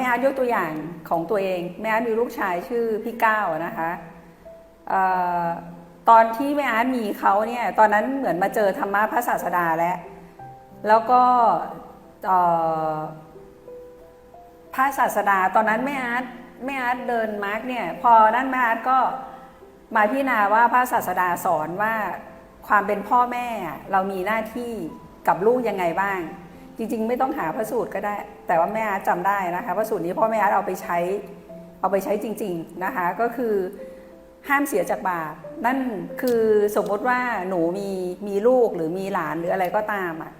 ม่อาร์ตยกตัวอย่างของตัวเองแม่อาร์ตมีลูกชายชื่อพี่ก้าวนะคะออตอนที่แม่อาร์ตมีเขาเนี่ยตอนนั้นเหมือนมาเจอธรรมะพระศาสดาแล้วแล้วก็พระศาสดาตอนนั้นแม่อาร์ตแม่อาร์ตเดินมาร์กเนี่ยพอนั้นแม่อาร์ตก็มาพิจารณาว่าพระศาสดาสอนว่าความเป็นพ่อแม่เรามีหน้าที่กับลูกยังไงบ้าง จริงๆ ไม่ต้องหาพระสูตรก็ได้ แต่ว่าแม่อาร์ตจำได้นะคะพระสูตรนี้พ่อแม่อาร์ตเอาไปใช้เอาไปใช้จริง ๆนะคะ ก็คือห้ามเสียจากบาปนั่นคือสมมติว่าหนูมีมีลูกหรือมีหลานหรืออะไรก็ตามอะ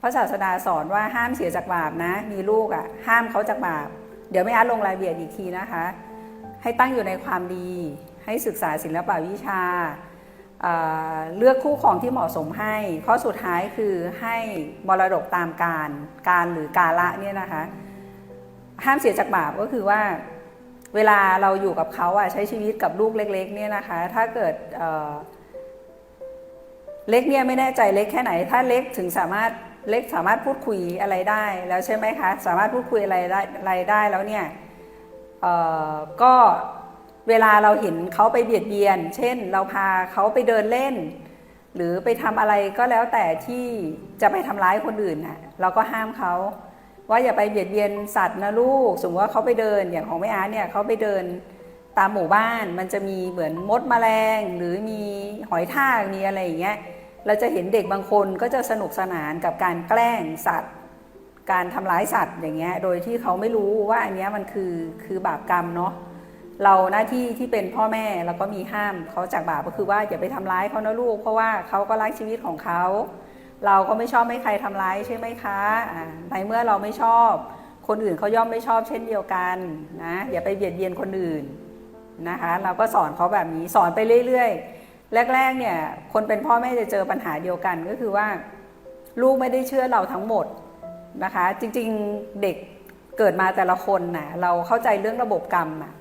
พระศาสดาสอนว่าห้ามเสียจากบาปนะ มีลูกอะ ห้ามเขาจากบาป เดี๋ยวแม่อาร์ตลงรายละเอียดอีกทีนะคะ ให้ตั้งอยู่ในความดี ให้ศึกษาศิลปวิชา เลือกคู่ครองที่เหมาะสมให้ ข้อสุดท้ายคือให้มรดกตามการ การหรือกาละเนี่ยนะคะ ห้ามเสียจากบาปก็คือว่าเวลาเราอยู่กับเขาอะใช้ชีวิตกับลูกเล็กๆเนี่ยนะคะ ถ้าเกิดเเล็กเนี่ยไม่แน่ใจเล็กแค่ไหน ถ้าเล็กถึงสามารถเล็กสามารถพูดคุยอะไรได้แล้วใช่ไหมคะ สามารถพูดคุยอะไรได้อะไรได้แล้วเนี่ยก็ เวลาเราเห็นเขาไปเบียดเบียน เช่น เราพาเขาไปเดินเล่น หรือไปทำอะไรก็แล้วแต่ที่จะไปทำร้ายคนอื่นน่ะเราก็ห้ามเขาว่าอย่าไปเบียดเบียนสัตว์นะลูก สมมติว่าเขาไปเดินอย่างของแม่อาร์เนี่ยเขาไปเดินตามหมู่บ้าน มันจะมีเหมือนมดแมลง หรือมีหอยทากมีอะไรอย่างเงี้ยเราจะเห็นเด็กบางคนก็จะสนุกสนานกับการแกล้งสัตว์ การทำร้ายสัตว์อย่างเงี้ยโดยที่เขาไม่รู้ว่าอันเนี้ยมันคือคือบาปกรรมเนาะ เราหน้าที่ที่เป็นพ่อแม่เราก็มีห้ามเขาจากบาปก็คือว่าอย่าไปทำร้ายเขานะลูก เพราะว่าเขาก็รักชีวิตของเขา เราก็ไม่ชอบให้ใครทำร้ายใช่ไหมคะในเมื่อเราไม่ชอบ คนอื่นเขาย่อมไม่ชอบเช่นเดียวกันนะอย่าไปเบียดเบียนคนอื่นนะคะ เราก็สอนเขาแบบนี้สอนไปเรื่อยๆ แรก ๆ เนี่ย คนเป็นพ่อแม่จะเจอปัญหาเดียวกันก็คือว่า ลูกไม่ได้เชื่อเราทั้งหมดนะคะ จริงๆเด็กเกิดมาแต่ละคนน่ะเราเข้าใจเรื่องระบบกรรมอะ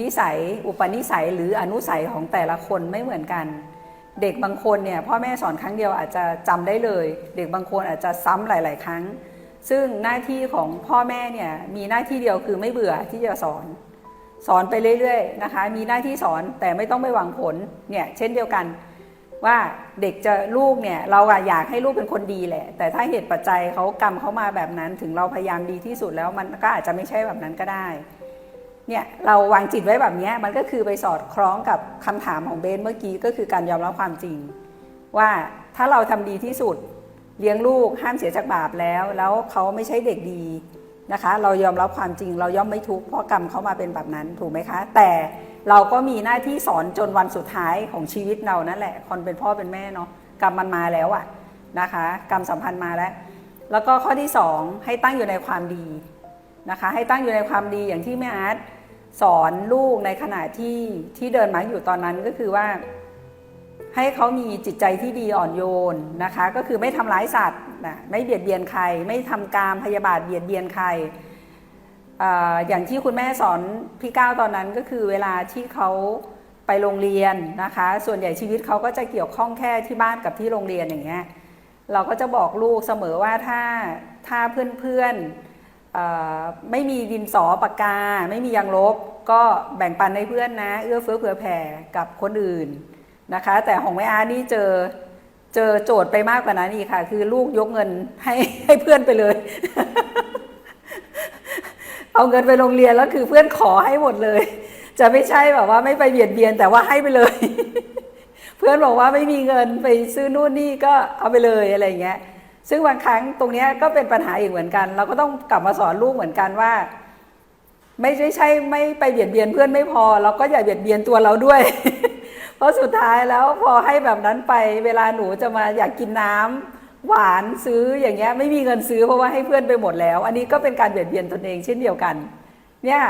นิสัยอุปนิสัยหรืออนุสัยของแต่ละคนไม่เหมือนกัน เด็กบางคนเนี่ยพ่อแม่สอนครั้งเดียวอาจจะจำได้เลย เด็กบางคนอาจจะซ้ำหลาย ๆ ครั้ง ซึ่งหน้าที่ของพ่อแม่เนี่ยมีหน้าที่เดียวคือไม่เบื่อที่จะสอน สอนไปเรื่อย ๆ นะคะ มีหน้าที่สอนแต่ไม่ต้องไปหวังผลเนี่ยเช่นเดียวกันว่าเด็กจะลูกเนี่ยเราอะอยากให้ลูกเป็นคนดีแหละ แต่ถ้าเหตุปัจจัยเขากรรมเขามาแบบนั้น ถึงเราพยายามดีที่สุดแล้วมันก็อาจจะไม่ใช่แบบนั้นก็ได้ เนี่ยเราวางจิตไว้แบบนี้มันก็คือไปสอดคล้องกับคำถามของเบนเมื่อกี้ก็คือการยอมรับความจริง ว่าถ้าเราทำดีที่สุดเลี้ยงลูกห้ามเสียจากบาปแล้ว แล้วเขาไม่ใช่เด็กดีนะคะ เรายอมรับความจริง เราย่อมไม่ทุกข์เพราะกรรมเขามาเป็นแบบนั้นถูกไหมคะ แต่เราก็มีหน้าที่สอนจนวันสุดท้ายของชีวิตเรานั่นแหละคนเป็นพ่อเป็นแม่เนาะกรรมมันมาแล้วอะนะคะ กรรมสัมพันธ์มาแล้ว แล้วก็ข้อที่สองให้ตั้งอยู่ในความดีนะคะ ให้ตั้งอยู่ในความดีอย่างที่แม่อาร์ต สอนลูกในขณะที่ที่เดินมาอยู่ตอนนั้นก็คือว่า ให้เขามีจิตใจที่ดีอ่อนโยนนะคะ ก็คือไม่ทำร้ายสัตว์นะไม่เบียดเบียนใคร ไม่ทำการพยาบาทเบียดเบียนใครออย่างที่คุณแม่สอนพี่ก้าวตอนนั้นก็คือเวลาที่เขาไปโรงเรียนนะคะ ส่วนใหญ่ชีวิตเขาก็จะเกี่ยวข้องแค่ที่บ้านกับที่โรงเรียนอย่างเงี้ยเราก็จะบอกลูกเสมอว่าถ้าถ้าเพื่อนๆเอ่อ ไม่มีดินสอปากกา ไม่มียางลบ ก็แบ่งปันให้เพื่อนนะ เอื้อเฟื้อเผื่อแผ่กับคนอื่นนะคะ แต่ของแม่อาร์นี่เจอเจอโจทย์ไปมากกว่านั้นอีกค่ะ คือลูกยกเงินให้ให้เพื่อนไปเลย เอาเงินไปโรงเรียนแล้วคือเพื่อนขอให้หมดเลย จะไม่ใช่แบบว่าไม่ไปเบียดเบียนแต่ว่าให้ไปเลย เพื่อนบอกว่าไม่มีเงินไปซื้อนู่นนี่ก็เอาไปเลยอะไรอย่างเงี้ย ซึ่งบางครั้งตรงนี้ก็เป็นปัญหาอีกเหมือนกัน เราก็ต้องกลับมาสอนลูกเหมือนกันว่า ไม่ใช่ใช่ไม่ไปเบียดเบียนเพื่อนไม่พอ เราก็อย่าเบียดเบียนตัวเราด้วย เพราะสุดท้ายแล้วพอให้แบบนั้นไปเวลาหนูจะมาอยากกินน้ำหวานซื้ออย่างเงี้ยไม่มีเงินซื้อเพราะว่าให้เพื่อนไปหมดแล้ว อันนี้ก็เป็นการเบียดเบียนตนเองเช่นเดียวกัน เนี่ย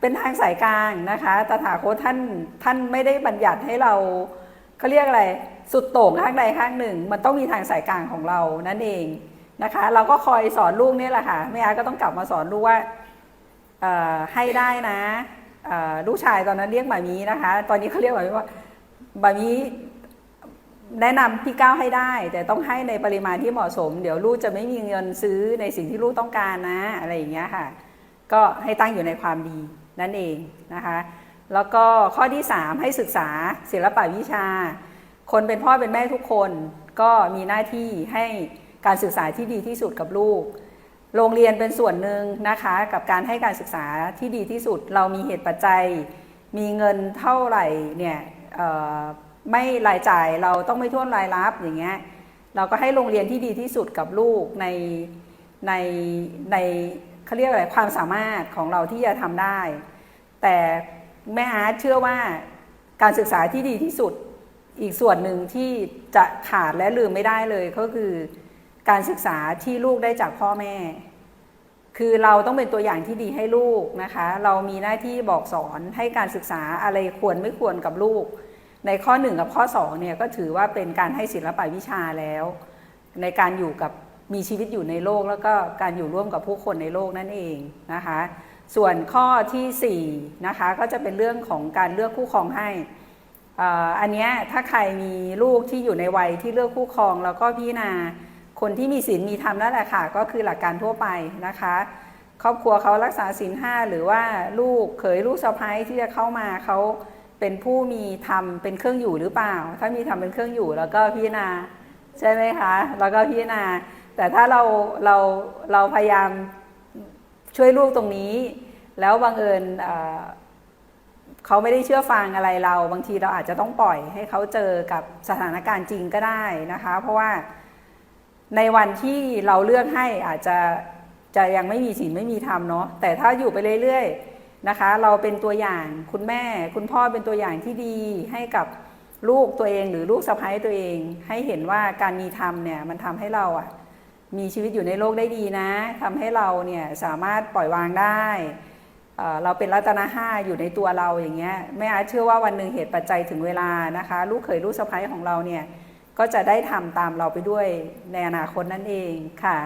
เป็นทางสายกลางนะคะตถาคตท่านท่านไม่ได้บัญญัติให้เราเขาเรียกอะไร สุดโต่งข้างใดข้างหนึ่ง มันต้องมีทางสายกลางของเรานั่นเองนะคะ เราก็คอยสอนลูกนี่แหละค่ะแม่อาก็ต้องกลับมาสอนลูกว่าให้ได้นะลูกชายตอนนั้นเรียกหมามีนะคะ ตอนนี้เขาเรียกหมามีว่าหมามีแนะนำพี่ก้าวให้ได้ แต่ต้องให้ในปริมาณที่เหมาะสม เดี๋ยวลูกจะไม่มีเงินซื้อในสิ่งที่ลูกต้องการนะ อะไรอย่างเงี้ยค่ะ ก็ให้ตั้งอยู่ในความดีนั่นเองนะคะ แล้วก็ข้อที่ 3 ให้ศึกษาศิลปะวิชา คนเป็นพ่อเป็นแม่ทุกคนก็มีหน้าที่ให้การศึกษาที่ดีที่สุดกับลูก โรงเรียนเป็นส่วนหนึ่งนะคะกับการให้การศึกษาที่ดีที่สุด เรามีเหตุปัจจัย มีเงินเท่าไหร่เนี่ยไม่รายจ่ายเราต้องไม่ท่วนรายรับอย่างเงี้ยเราก็ให้โรงเรียนที่ดีที่สุดกับลูกในในในเขาเรียกอะไรความสามารถของเราที่จะทำได้ แต่แม่อาร์ตเชื่อว่าการศึกษาที่ดีที่สุด อีกส่วนหนึ่งที่จะขาดและลืมไม่ได้เลยก็คือการศึกษาที่ลูกได้จากพ่อแม่ คือเราต้องเป็นตัวอย่างที่ดีให้ลูกนะคะ เรามีหน้าที่บอกสอนให้การศึกษาอะไรควรไม่ควรกับลูก ในข้อ 1 กับข้อ2เนี่ยก็ถือว่าเป็นการให้ศิลปะวิชาแล้ว ในการอยู่กับมีชีวิตอยู่ในโลก แล้วก็การอยู่ร่วมกับผู้คนในโลกนั่นเองนะคะ ส่วนข้อที่4นะคะก็จะเป็นเรื่องของการเลือกคู่ครองให้ อันนี้ถ้าใครมีลูกที่อยู่ในวัยที่เลือกคู่ครอง แล้วก็พิจารณาคนที่มีศีลมีธรรมนั่นแหละค่ะ ก็คือหลักการทั่วไปนะคะ ครอบครัวเขารักษาศีลห้าหรือว่าลูกเขยลูกสะใภ้ที่จะเข้ามาเขาเป็นผู้มีธรรมเป็นเครื่องอยู่หรือเปล่า ถ้ามีธรรมเป็นเครื่องอยู่ แล้วก็พิจารณาใช่ไหมคะแล้วก็พิจารณา แต่ถ้าเราเราเราพยายามช่วยลูกตรงนี้ แล้วบังเอิญ เขาไม่ได้เชื่อฟังอะไรเรา บางทีเราอาจจะต้องปล่อยให้เขาเจอกับสถานการณ์จริงก็ได้นะคะ เพราะว่าในวันที่เราเลือกให้อาจจะจะยังไม่มีศีลไม่มีธรรมเนาะแต่ถ้าอยู่ไปเรื่อยๆนะคะ เราเป็นตัวอย่างคุณแม่ คุณพ่อเป็นตัวอย่างที่ดีให้กับลูกตัวเองหรือลูกสะใภ้ตัวเอง ให้เห็นว่าการมีธรรมเนี่ยมันทำให้เราอะมีชีวิตอยู่ในโลกได้ดีนะทำให้เราเนี่ยสามารถปล่อยวางได้ เราเป็นรัตนห้าอยู่ในตัวเราอย่างเงี้ยแม่อาเชื่อว่าวันหนึ่งเหตุปัจจัยถึงเวลานะคะ ลูกเขยลูกสะใภ้ของเราเนี่ยก็จะได้ทำตามเราไปด้วยในอนาคตนั่นเองค่ะ